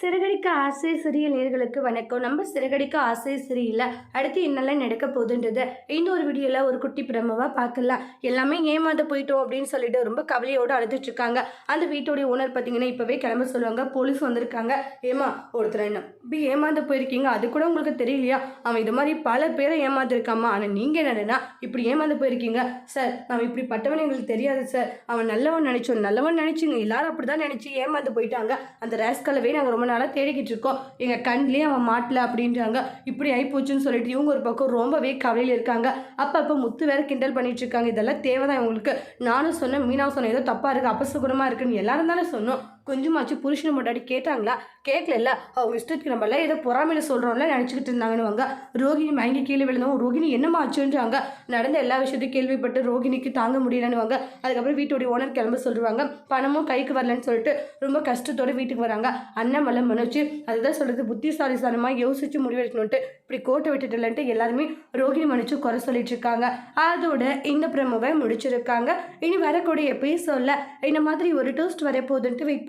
சிறகடிக்க ஆசை சிறிய நேர்களுக்கு வணக்கம். நம்ம சிறகடிக்க ஆசை சிறியில் அடுத்து என்னெல்லாம் நடக்க போகுதுன்றது இந்த ஒரு வீடியோவில் ஒரு குட்டி பிரமவாக பார்க்கலாம். எல்லாமே ஏமாந்து போயிட்டோம் அப்படின்னு சொல்லிட்டு ரொம்ப கவலையோடு அழுதுட்டுருக்காங்க அந்த வீட்டோடைய ஓனர் பார்த்தீங்கன்னா இப்போவே கிளம்ப சொல்லுவாங்க. போலீஸ் வந்திருக்காங்க. ஏமா ஒருத்தர் என்ன இப்படி ஏமாந்து போயிருக்கீங்க? அது கூட உங்களுக்கு தெரியலையா? அவன் இது மாதிரி பல பேரை ஏமாந்துருக்காமா? ஆனால் நீங்கள் என்னன்னா இப்படி ஏமாந்து போயிருக்கீங்க? சார் அவன் இப்படி பட்டவன் எங்களுக்கு தெரியாது சார் அவன் நல்லவன் நினைச்சோம். நல்லவன் நினச்சிங்க. எல்லாரும் அப்படி தான் நினச்சி ஏமாந்து போயிட்டாங்க. அந்த ரேஸ்கலவே நாங்கள் ரொம்ப நாளாக தேடிக்கிட்டு இருக்கோம். எங்கள் கண்லேயே அவன் மாட்டல அப்படின்றாங்க. இப்படி ஆகிப்போச்சுன்னு சொல்லிட்டு இவங்க ஒரு பக்கம் ரொம்பவே கவலையில் இருக்காங்க. அப்பப்போ முத்து வேற கிண்டல் பண்ணிட்டு இருக்காங்க. இதெல்லாம் தேவைதான் இவங்களுக்கு. நானும் சொன்னேன் மீனாவும் சொன்னேன் ஏதோ தப்பாக இருக்குது அபசகுணமாக இருக்குன்னு எல்லாரும் தானே சொன்னோம். கொஞ்சமாச்சும் புருஷனை முன்னாடி கேட்டாங்களா? கேட்கல அவங்க இஷ்டத்துக்கு நம்மள ஏதோ பொறாமையில் சொல்கிறோம்ல நினச்சிக்கிட்டு இருந்தாங்கன்னு ரோகிணி மயங்கி கீழே விழுந்தோம் ரோகிணி என்னமா ஆச்சுன்றாங்க? நடந்த எல்லா விஷயத்தையும் கேள்விப்பட்டு ரோகிணிக்கு தாங்க முடியலன்னுவாங்க. அதுக்கப்புறம் வீட்டோடைய ஓனர் கிளம்ப சொல்லுவாங்க. பணமும் கைக்கு வரலன்னு சொல்லிட்டு ரொம்ப கஷ்டத்தோட வீட்டுக்கு வராங்க. அண்ணாமலை மனோஜ் அதுதான் சொல்கிறது புத்திசாலிசானமாக யோசிச்சு முடிவெடுக்கணுன்ட்டு இப்படி கோட்டை விட்டுட்டலன்ட்டு எல்லாருமே ரோகிணி மனுச்சு குறை சொல்லிட்டு இருக்காங்க. அதோட இந்த பிரமவை முடிச்சிருக்காங்க. இனி வரக்கூடிய எபிசோடில் இந்த மாதிரி ஒரு டோஸ்ட் வரப்போகுதுன்ட்டு வெயிட்